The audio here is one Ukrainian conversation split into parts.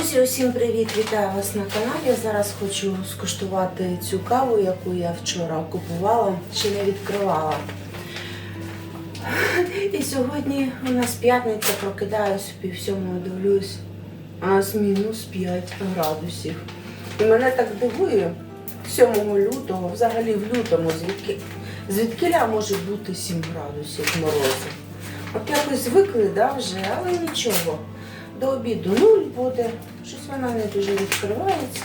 Друзі, усім привіт! Вітаю вас на каналі. Я Зараз хочу скуштувати цю каву, яку я вчора купувала, ще не відкривала. І сьогодні у нас п'ятниця, прокидаюсь пів сьомого, дивлюсь, а нас мінус 5 градусів. І мене так дивує 7 лютого, взагалі в лютому, звідки, звідкиля може бути 7 градусів морозу. От якось звикли, да, вже, але нічого. До обіду нуль буде. Щось вона не дуже відкривається,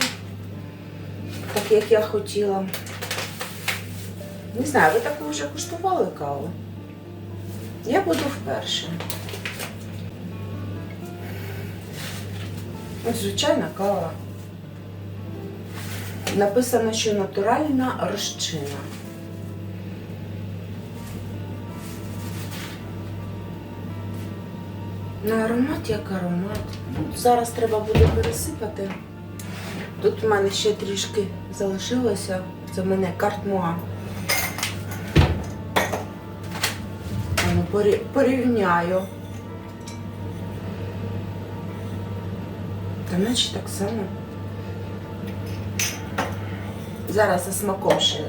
так як я хотіла. Не знаю, ви таку вже куштували каву? Я буду вперше. Ось Звичайна кава. Написано, що натуральна розчина. На аромат як аромат. Зараз треба буде пересипати. Тут в мене ще трішки залишилося. Це в мене картмуа. Порівняю. Та наче так само. Зараз за смаком ще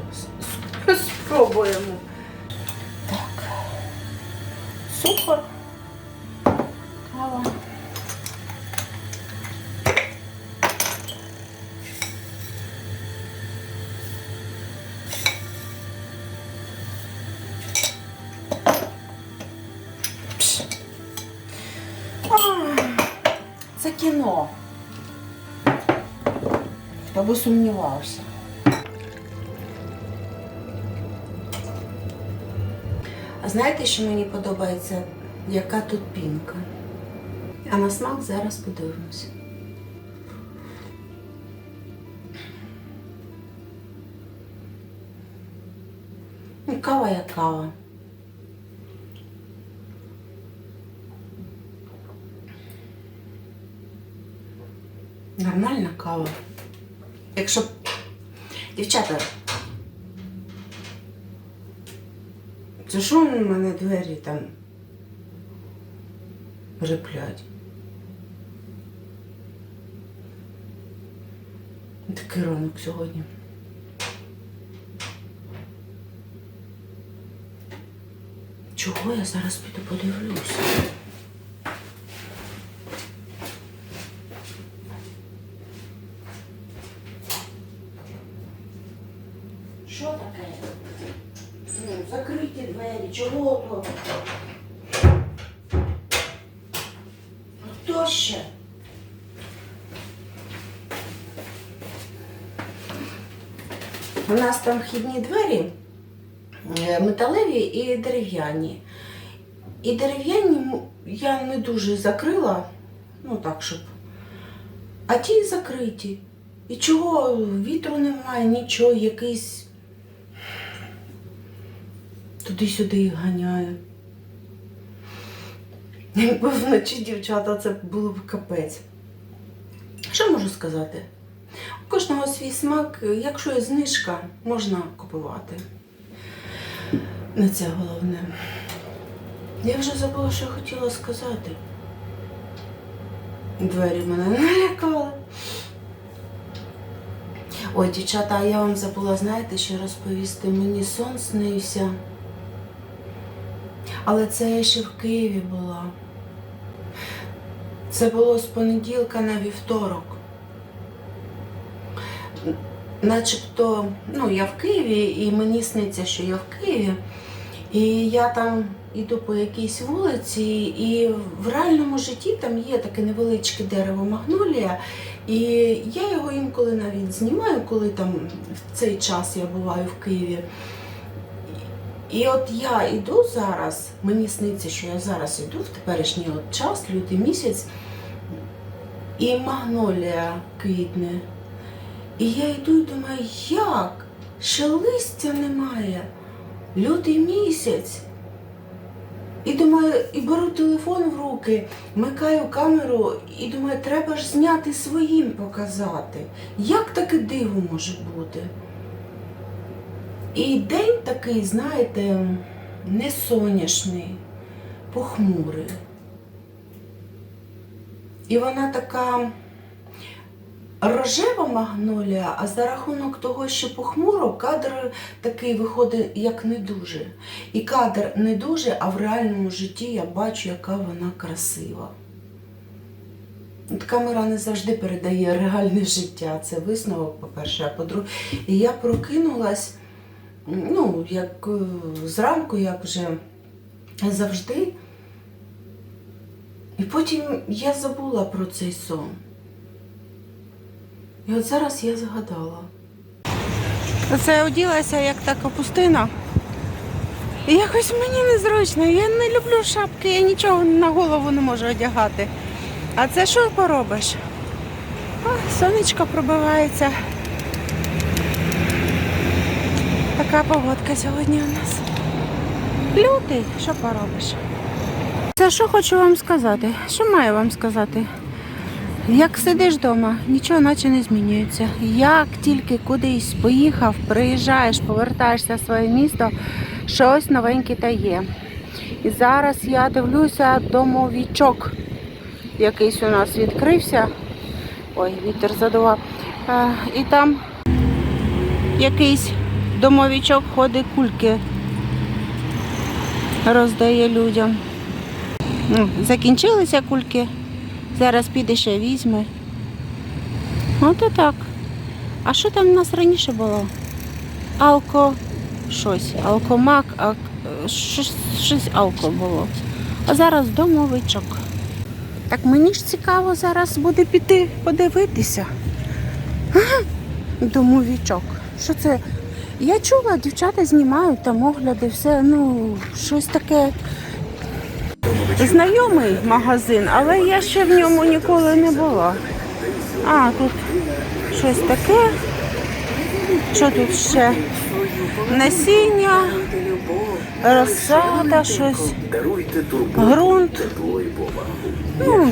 спробуємо. Так. Цукор. Кіно. Хто би сумнівався. А знаєте, що мені подобається? Яка тут пінка? А на смак зараз подивимося. Кава як кава. Нормальна кава. Якщо дівчата, це що у мене двері там реплять? Такий ранок сьогодні. Чого я зараз піду подивлюся? Що таке? Ну, закриті двері, чого то? Хто ще? У нас там вхідні двері е, металеві і дерев'яні. І дерев'яні я не дуже закрила, ну так, щоб. А ті закриті. І чого вітру немає, нічого, якийсь туди-сюди їх ганяє. Якби вночі дівчата це було б капець. Що можу сказати? У кожного свій смак, якщо є знижка, можна купувати. Не це головне. Я вже забула, що хотіла сказати. Двері мене налякали. Ой, дівчата, а я вам забула, знаєте, ще розповісти. Мені сон снився. Але це я ще в Києві була. Це було з понеділка на вівторок. Начебто, ну, я в Києві, і мені сниться, що я в Києві. І я там іду по якійсь вулиці, і в реальному житті там є таке невеличке дерево магнолія. І я його інколи навіть знімаю, коли там в цей час я буваю в Києві. І от я йду зараз, мені сниться, що я зараз йду в теперішній от час, лютий місяць, і магнолія квітне. І я йду і думаю, як? Ще листя немає. Лютий місяць. І думаю, і беру телефон в руки, вмикаю камеру і думаю, треба ж зняти своїм показати. Як таке диво може бути? І день такий, знаєте, не соняшний, похмурий. І вона така рожева магнолія, а за рахунок того, що похмуро, кадр такий виходить як не дуже. І кадр не дуже, а в реальному житті я бачу, яка вона красива. От камера не завжди передає реальне життя. Це висновок, по-перше, а по-друге, і я прокинулась, ну, як е, зранку, як вже завжди. І потім я забула про цей сон. І от зараз я згадала. Це оділася як така пустина. І якось мені незручно. Я не люблю шапки, я нічого на голову не можу одягати. А це що поробиш? О, сонечко пробивається. Така погодка сьогодні у нас. Лютий, що поробиш? Це що хочу вам сказати? Що маю вам сказати? Як сидиш вдома, нічого наче не змінюється. Як тільки кудись поїхав, приїжджаєш, повертаєшся в своє місто, щось новеньке та є. І зараз я дивлюся домовічок. Якийсь у нас відкрився. Ой, вітер задував. І там якийсь домовічок ходить кульки. Роздає людям. Ну, Закінчилися кульки. Зараз піде ще візьме. От і так. А що там у нас раніше було? Алко щось. Алкомак, а щось, щось алко було. А зараз домовичок. Так мені ж цікаво зараз буде піти подивитися. Ага, Домовичок. Що це? Я чула, дівчата знімають там огляди, все, ну, щось таке знайомий магазин, але я ще в ньому ніколи не була. А, тут щось таке. Що тут ще? Насіння, розсада, щось, ґрунт. Ну,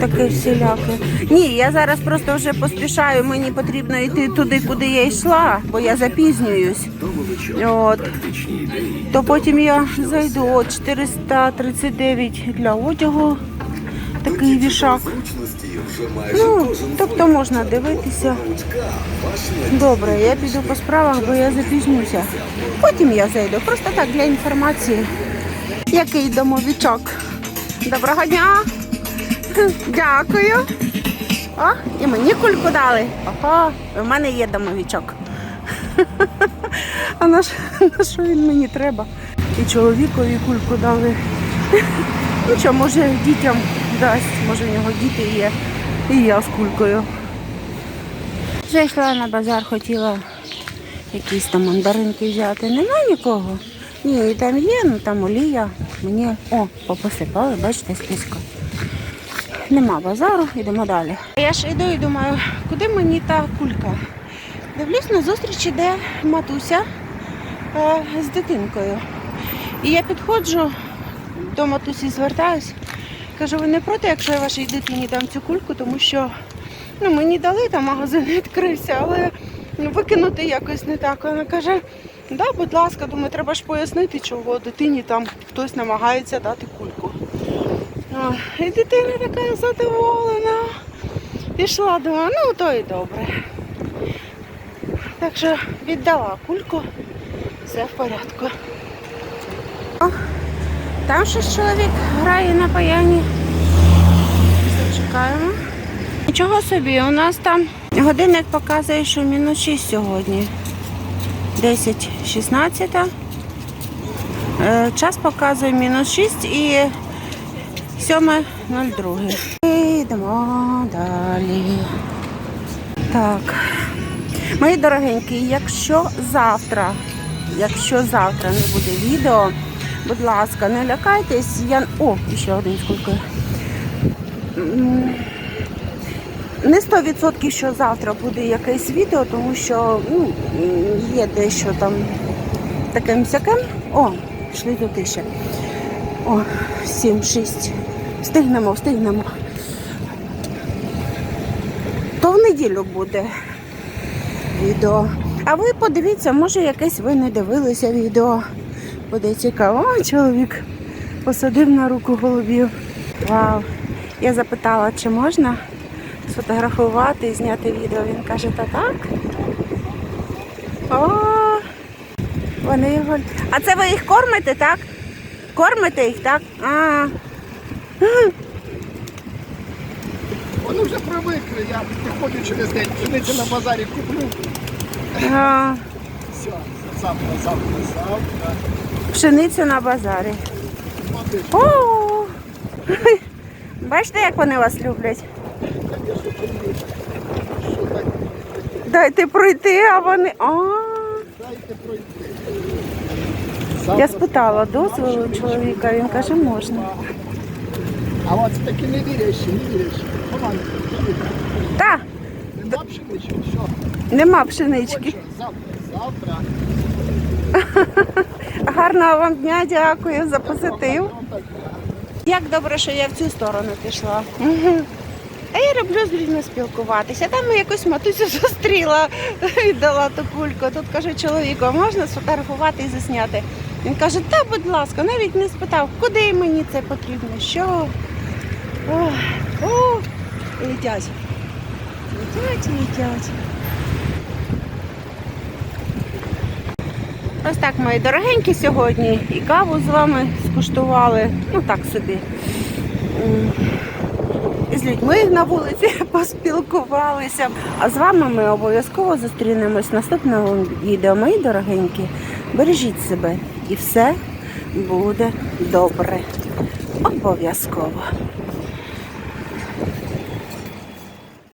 таке всіляке. Ні, я зараз просто вже поспішаю, мені потрібно йти туди, куди я йшла, бо я запізнююсь. От. То потім я зайду от 439 для одягу. Такий вішак. Ну, тобто можна дивитися. Добре, я піду по справах, бо я запізнюся. Потім я зайду. Просто так для інформації. Який домовичок. Доброго дня. Дякую. О, і мені кульку дали. Ого, у мене є домовичок. А на що він мені треба? І чоловікові кульку дали. Ну що, може дітям дасть, може в нього діти є. І я з кулькою. Вже йшла на базар, хотіла якісь там мандаринки взяти. Нема нікого. Ні, там є, ну там олія. Мені о, попосипали, бачите, слизько. Нема базару, йдемо далі. Я ж йду і думаю, куди мені та кулька? Дивлюсь, на зустріч іде матуся е, з дитинкою. І я підходжу до матусі, звертаюсь. Кажу, ви не проти, якщо я вашій дитині дам цю кульку, тому що ну, мені дали, там магазин відкрився, але ну, викинути якось не так. Вона каже, да, будь ласка, думаю, треба ж пояснити, чого дитині там хтось намагається дати кульку. І дитина така задоволена. Пішла, думаю, ну то і добре. Так що віддала кульку, все в порядку. Там щось чоловік грає на паяні. Чекаємо. Нічого собі, у нас там годинник показує, що мінус 6 сьогодні. 10.16. Е, Час показує мінус 6 і 7.02. Йдемо далі. Так. Мої дорогенькі, якщо завтра, якщо завтра не буде відео, будь ласка, не лякайтесь. Я... О, ще один з Не 100% що завтра буде якесь відео, тому що ну, є дещо там таким сяким. О, пішли тут ще. О, 7-6. Встигнемо, встигнемо. То в неділю буде відео. А ви подивіться, може якесь ви не дивилися відео. Буде цікаво. О, чоловік посадив на руку голубів. Вау. Я запитала, чи можна сфотографувати і зняти відео. Він каже, та так. О, вони його. А це ви їх кормите, так? Кормите їх, так? А, Вони вже привикли, я приходжу через день, пшеницю на базарі куплю. а, Все, завтра, завтра, завтра. пшеницю на базарі. Смотри, О! Бачите, як вони вас люблять? Що? Дайте пройти, а вони. А, Дайте пройти. я спитала дозволу чоловіка, він каже, можна. А от такі не вірящі, не вірящі. Так, нема пшенички, все. нема пшенички. Завтра, завтра. Гарного вам дня, дякую за позитив. Як добре, що я в цю сторону пішла. А я люблю з людьми спілкуватися. Там я якусь матусю зустріла, віддала ту кульку. Тут каже чоловіку, можна сфотографувати і засняти. Він каже, та будь ласка, навіть не спитав, куди мені це потрібно, що. Ох, о, летять. Летять, летять. Ось так, мої дорогенькі, сьогодні і каву з вами скуштували. Ну так собі. І з людьми на вулиці поспілкувалися. А з вами ми обов'язково зустрінемось в наступному відео. Мої дорогенькі, бережіть себе і все буде добре. Обов'язково.